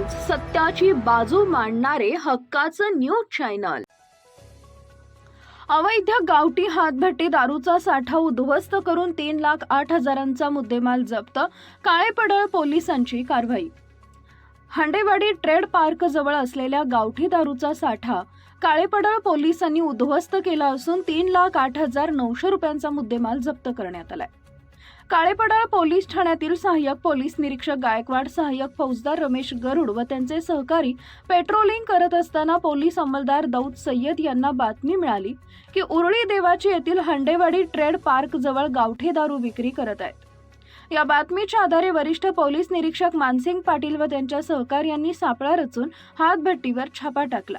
सत्याची बाजू मांडणारे हक्काचं न्यूज चॅनल. अवैध गावठी हातभट्टी दारूचा साठा उद्ध्वस्त करून तीन लाख आठ हजारांचा मुद्देमाल जप्त काळेपडळ पोलिसांची कारवाई. हांडेवाडी ट्रेड पार्क जवळ असलेल्या गावठी दारूचा साठा काळेपडळ पोलिसांनी उद्ध्वस्त केला असून तीन लाख आठ हजार नऊशे रुपयांचा मुद्देमाल जप्त करण्यात आलाय. काळेपडाळ पोलीस ठाण्यातील सहाय्यक पोलीस निरीक्षक गायकवाड सहाय्यक फौजदार रमेश गरुड व त्यांचे सहकारी पेट्रोलिंग करत असताना पोलीस अंमलदार दाऊद सय्यद यांना बातमी मिळाली की उरळी देवाची येथील हंडेवाडी ट्रेड पार्क जवळ गावठी दारू विक्री करत आहेत. या बातमीच्या आधारे वरिष्ठ पोलीस निरीक्षक मानसिंग पाटील व त्यांच्या सहकार्यांनी सापळा रचून हातभट्टीवर छापा टाकला.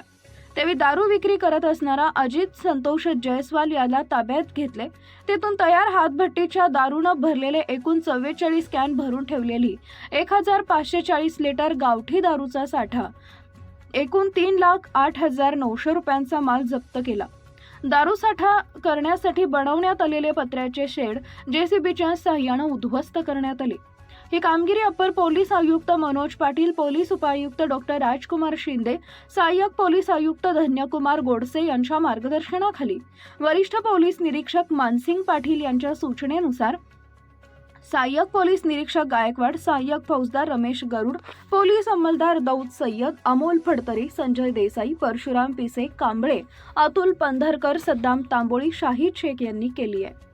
तेव्हा दारू विक्री करत असणारा अजित संतोष जयस्वाल याला ताब्यात घेतले. तेथून तयार हातभट्टीच्या दारूनं भरलेले एकूण चव्वेचाळीस कॅन भरून ठेवलेली एक हजार पाचशे चाळीस लिटर गावठी दारूचा साठा एकूण तीन लाख आठ हजार नऊशे रुपयांचा माल जप्त केला. दारू साठा करण्यासाठी बनवण्यात आलेले पत्र्याचे शेड जेसीबीच्या सहाय्यानं उद्ध्वस्त करण्यात आले. ही कामगिरी अप्पर पोलीस आयुक्त मनोज पाटील पोलीस उपायुक्त डॉक्टर राजकुमार शिंदे सहाय्यक पोलीस आयुक्त धन्यकुमार गोडसे यांच्या मार्गदर्शनाखाली. वरिष्ठ पोलीस निरीक्षक मानसिंग पाटील यांच्या सूचनेनुसार सहाय्यक पोलीस निरीक्षक गायकवाड सहाय्यक फौजदार रमेश गरुड पोलीस अंमलदार दौद सय्यद अमोल फडतरे संजय देसाई परशुराम पिसे कांबळे अतुल पंधरकर सद्दाम तांबोळी शाहीद शेख यांनी केली आहे.